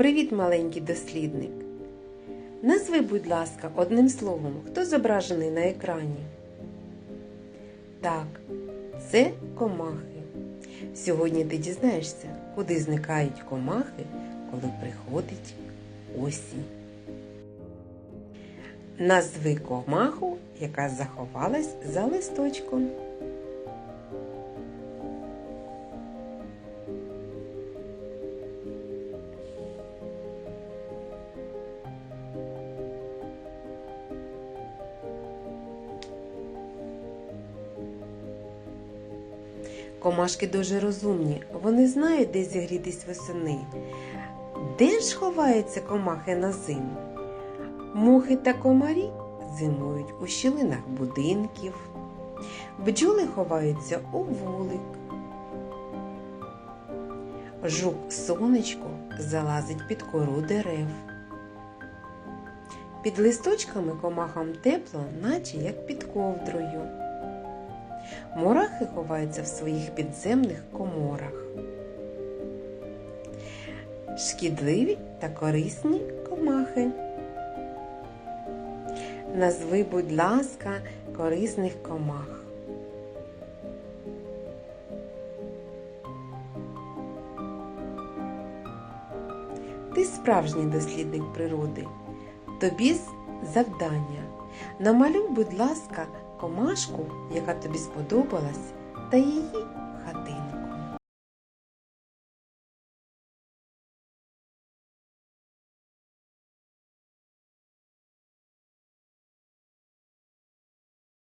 Привіт, маленький дослідник. Назви, будь ласка, одним словом, хто зображений на екрані? Так, це комахи. Сьогодні ти дізнаєшся, куди зникають комахи, коли приходить осінь. Назви комаху, яка заховалась за листочком. Комашки дуже розумні, вони знають, де зігрітись восени. Де ж ховаються комахи на зиму? Мухи та комарі зимують у щілинах будинків, бджоли ховаються у вулик. Жук сонечко залазить під кору дерев. Під листочками комахам тепло, наче як під ковдрою. Мурахи ховаються в своїх підземних коморах. Шкідливі та корисні комахи. Назви, будь ласка, корисних комах. Ти справжній дослідник природи. Тобі завдання. Намалюй, будь ласка, комашку, яка тобі сподобалась, та її хатинку.